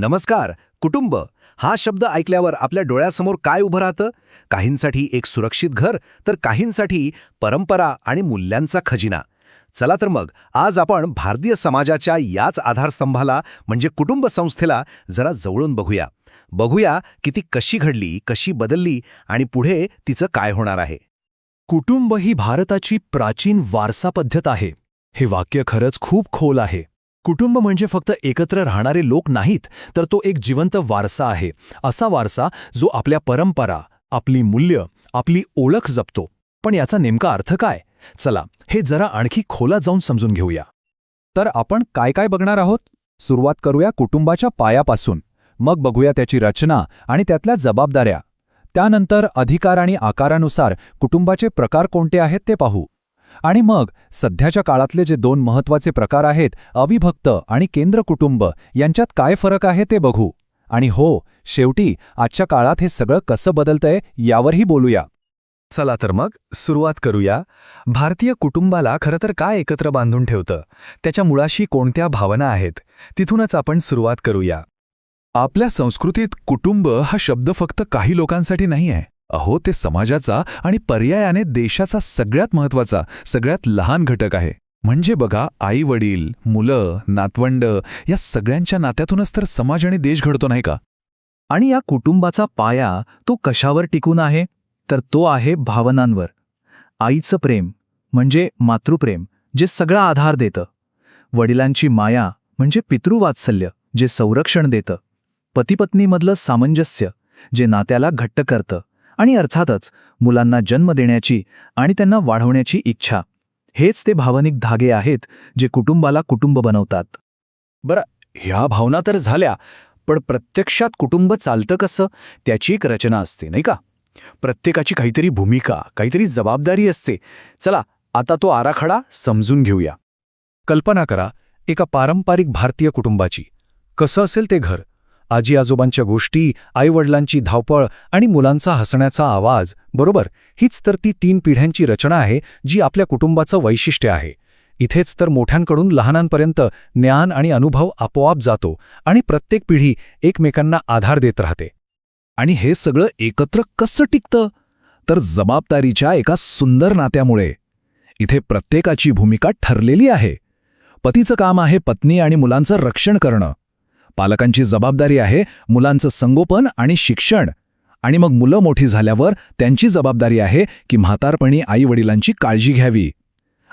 नमस्कार कुटुंब. हा शब्द ऐकल्यावर आपल्या डोळ्यासमोर काय उभं राहतं? काहींसाठी एक सुरक्षित घर तर काहींसाठी परंपरा आणि मूल्यांचा खजिना. चला तर मग आज आपण भारतीय समाजाच्या याच आधारस्तंभाला म्हणजे कुटुंब संस्थेला जरा जवळून बघूया. बघूया की ती कशी घडली कशी बदलली आणि पुढे तिचं काय होणार आहे. कुटुंब ही भारताची प्राचीन वारसा पद्धत आहे. हे वाक्य खरंच खूप खोल आहे. कुटुंब म्हणजे फक्त एकत्र राहणारे लोक नाहीत तर तो एक जिवंत वारसा आहे. असा वारसा जो आपल्या परंपरा आपली मूल्य आपली ओळख जपतो. पण याचा नेमका अर्थ काय? चला हे जरा आणखी खोला जाऊन समजून घेऊया. तर आपण काय काय बघणार आहोत? सुरुवात करूया कुटुंबाच्या पायापासून. मग बघूया त्याची रचना आणि त्यातल्या जबाबदाऱ्या. त्यानंतर अधिकार आणि आकारानुसार कुटुंबाचे प्रकार कोणते आहेत ते पाहू. आणि मग सध्याच्या काळातले जे दोन महत्त्वाचे प्रकार आहेत अविभक्त आणि केंद्र कुटुंब यांच्यात काय फरक आहे ते बघू. आणि हो शेवटी आजच्या काळात हे सगळं कसं बदलतंय यावरही बोलूया. चला तर मग सुरुवात करूया. भारतीय कुटुंबाला खरं तर काय एकत्र बांधून ठेवतं? त्याच्या मुळाशी कोणत्या भावना आहेत? तिथूनच आपण सुरुवात करूया. आपल्या संस्कृतीत कुटुंब हा शब्द फक्त काही लोकांसाठी नाही आहे अहो ते समाजाचा आणि पर्यायाने देशाचा सगळ्यात महत्त्वाचा सगळ्यात लहान घटक आहे. म्हणजे बघा आई वडील मुलं नातवंड या सगळ्यांच्या नात्यातूनच तर समाज आणि देश घडतो नाही का? आणि या कुटुंबाचा पाया तो कशावर टिकून आहे? तर तो आहे भावनांवर. आईचं प्रेम म्हणजे मातृप्रेम जे सगळा आधार देतं. वडिलांची माया म्हणजे पितृवात्सल्य जे संरक्षण देतं. पतीपत्नीमधलं सामंजस्य जे नात्याला घट्ट करतं. आणि अर्थातच मुलांना जन्म देण्याची आणि त्यांना वाढवण्याची इच्छा. हेच ते भावनिक धागे आहेत जे कुटुंबाला कुटुंब बनवतात. बरं ह्या भावना तर झाल्या पण प्रत्यक्षात कुटुंब चालतं कसं? त्याची एक रचना असते नाही का? प्रत्येकाची काहीतरी भूमिका काहीतरी जबाबदारी असते. चला आता तो आराखडा समजून घेऊया. कल्पना करा एका पारंपरिक भारतीय कुटुंबाची. कसं असेल ते घर? आजी आजोबांच्या गोष्टी आईवडिलांची धावपळ आणि मुलांचा हसण्याचा आवाज बरोबर? हीच तर ती तीन पिढ्यांची रचना आहे जी आपल्या कुटुंबाचं वैशिष्ट्य आहे. इथेच तर मोठ्यांकडून लहानांपर्यंत ज्ञान आणि अनुभव आपोआप जातो आणि प्रत्येक पिढी एकमेकांना आधार देत राहते. आणि हे सगळं एकत्र कसं टिकतं? तर जबाबदारीच्या एका सुंदर नात्यामुळे. इथे प्रत्येकाची भूमिका ठरलेली आहे. पतीचं काम आहे पत्नी आणि मुलांचं रक्षण करणं. पालकांची जबाबदारी आहे मुलांचं संगोपन आणि शिक्षण. आणि मग मुलं मोठी झाल्यावर त्यांची जबाबदारी आहे की म्हातारपणी आईवडिलांची काळजी घ्यावी.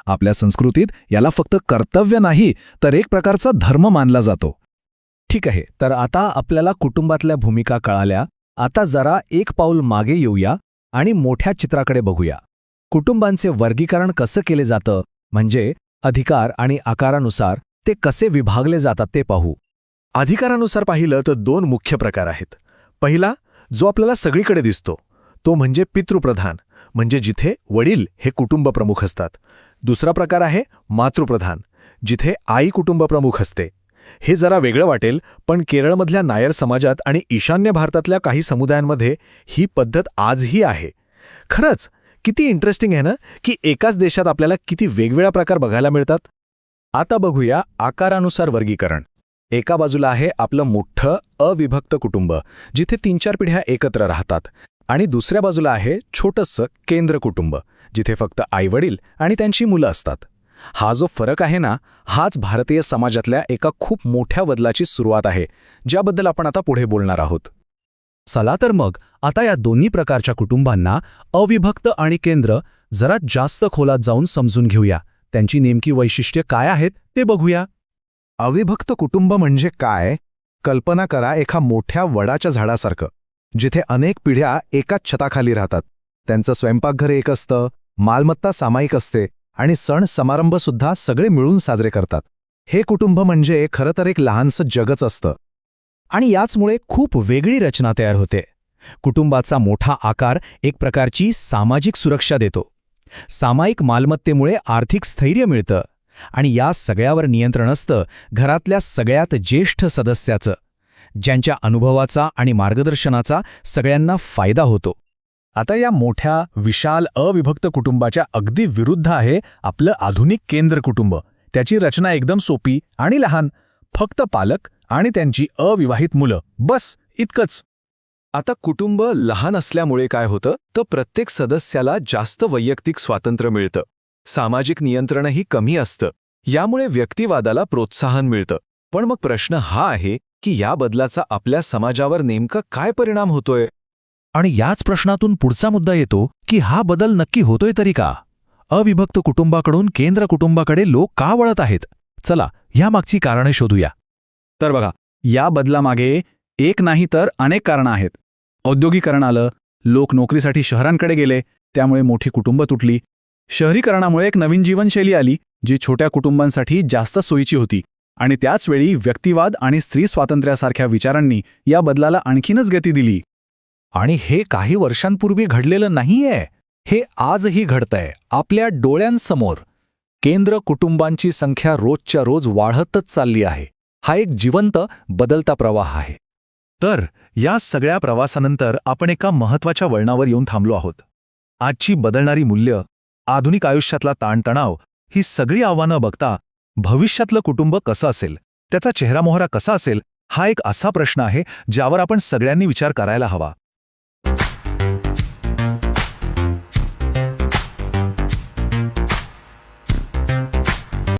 आपल्या संस्कृतीत याला फक्त कर्तव्य नाही तर एक प्रकारचा धर्म मानला जातो. ठीक आहे तर आता आपल्याला कुटुंबातल्या भूमिका कळाल्या. आता जरा एक पाऊल मागे येऊया आणि मोठ्या चित्राकडे बघूया. कुटुंबांचे वर्गीकरण कसं केले जातं म्हणजे अधिकार आणि आकारानुसार ते कसे विभागले जातात ते पाहू. अधिकारानुसार पाहिलं तर दोन मुख्य प्रकार आहेत. पहिला जो आपल्याला सगळीकडे दिसतो तो म्हणजे पितृप्रधान म्हणजे जिथे वडील हे कुटुंब प्रमुख असतात. दुसरा प्रकार आहे मातृप्रधान जिथे आई कुटुंब प्रमुख असते. हे जरा वेगळं वाटेल पण केरळमधल्या नायर समाजात आणि ईशान्य भारतातल्या काही समुदायांमध्ये ही पद्धत आजही आहे. खरंच किती इंटरेस्टिंग आहे ना की एकाच देशात आपल्याला किती वेगवेगळ्या प्रकार बघायला मिळतात. आता बघूया आकारानुसार वर्गीकरण. एका बाजूला आहे आपलं मोठं अविभक्त कुटुंब जिथे तीन चार पिढ्या एकत्र राहतात. आणि दुसऱ्या बाजूला आहे छोटंसं केंद्र कुटुंब जिथे फक्त आईवडील आणि त्यांची मुलं असतात. हा जो फरक आहे ना हाच भारतीय समाजातल्या एका खूप मोठ्या बदलाची सुरुवात आहे ज्याबद्दल आपण आता पुढे बोलणार आहोत. चला तर मग आता या दोन्ही प्रकारच्या कुटुंबांना अविभक्त आणि केंद्र जरा जास्त खोलात जाऊन समजून घेऊया. त्यांची नेमकी वैशिष्ट्ये काय आहेत ते बघूया. अविभक्त कुटुंब म्हणजे काय? कल्पना करा एका मोठ्या वडाच्या झाडासारखं जिथे अनेक पिढ्या एकाच छताखाली राहतात. त्यांचं स्वयंपाकघर एक असतं मालमत्ता सामायिक असते आणि सण समारंभसुद्धा सगळे मिळून साजरे करतात. हे कुटुंब म्हणजे खरं तर एक लहानसं जगच असतं. आणि याचमुळे खूप वेगळी रचना तयार होते. कुटुंबाचा मोठा आकार एक प्रकारची सामाजिक सुरक्षा देतो. सामायिक मालमत्तेमुळे आर्थिक स्थैर्य मिळतं. आणि या सगळ्यावर नियंत्रण असतं घरातल्या सगळ्यात ज्येष्ठ सदस्याचं ज्यांच्या अनुभवाचा आणि मार्गदर्शनाचा सगळ्यांना फायदा होतो. आता या मोठ्या विशाल अविभक्त कुटुंबाच्या अगदी विरुद्ध आहे आपलं आधुनिक केंद्र कुटुंब. त्याची रचना एकदम सोपी आणि लहान. फक्त पालक आणि त्यांची अविवाहित मुलं. बस इतकंच. आता कुटुंब लहान असल्यामुळे काय होतं? तर प्रत्येक सदस्याला जास्त वैयक्तिक स्वातंत्र्य मिळतं. सामाजिक नियंत्रणही कमी असतं. यामुळे व्यक्तिवादाला प्रोत्साहन मिळतं. पण मग प्रश्न हा आहे की या बदलाचा आपल्या समाजावर नेमका काय परिणाम होतोय? आणि याच प्रश्नातून पुढचा मुद्दा येतो की हा बदल नक्की होतोय तरी का? अविभक्त कुटुंबाकडून केंद्र कुटुंबाकडे लोक का वळत आहेत? चला यामागची कारणे शोधूया. तर बघा या बदलामागे एक नाही तर अनेक कारणं आहेत. औद्योगिकरण आलं लोक नोकरीसाठी शहरांकडे गेले त्यामुळे मोठी कुटुंब तुटली शहरीकरणामुळे एक नवीन जीवनशैली आली जी छोट्या कुटुंबांसाठी जास्त सोयीची होती. आणि त्याचवेळी व्यक्तिवाद आणि स्त्री स्वातंत्र्यासारख्या विचारांनी या बदलाला आणखीनच गती दिली. आणि हे काही वर्षांपूर्वी घडलेलं नाहीये. हे आजही घडतंय आपल्या डोळ्यांसमोर. केंद्र कुटुंबांची संख्या रोजच्या रोज वाढतच चालली आहे. हा एक जिवंत बदलता प्रवाह आहे. तर या सगळ्या प्रवासानंतर आपण एका महत्त्वाच्या वळणावर येऊन थांबलो आहोत. आजची बदलणारी मूल्य आधुनिक आयुष्यातला ताणतणाव ही सगळी आव्हानं बघता भविष्यातलं कुटुंब कसं असेल त्याचा चेहरामोहरा कसा असेल हा एक असा प्रश्न आहे ज्यावर आपण सगळ्यांनी विचार करायला हवा.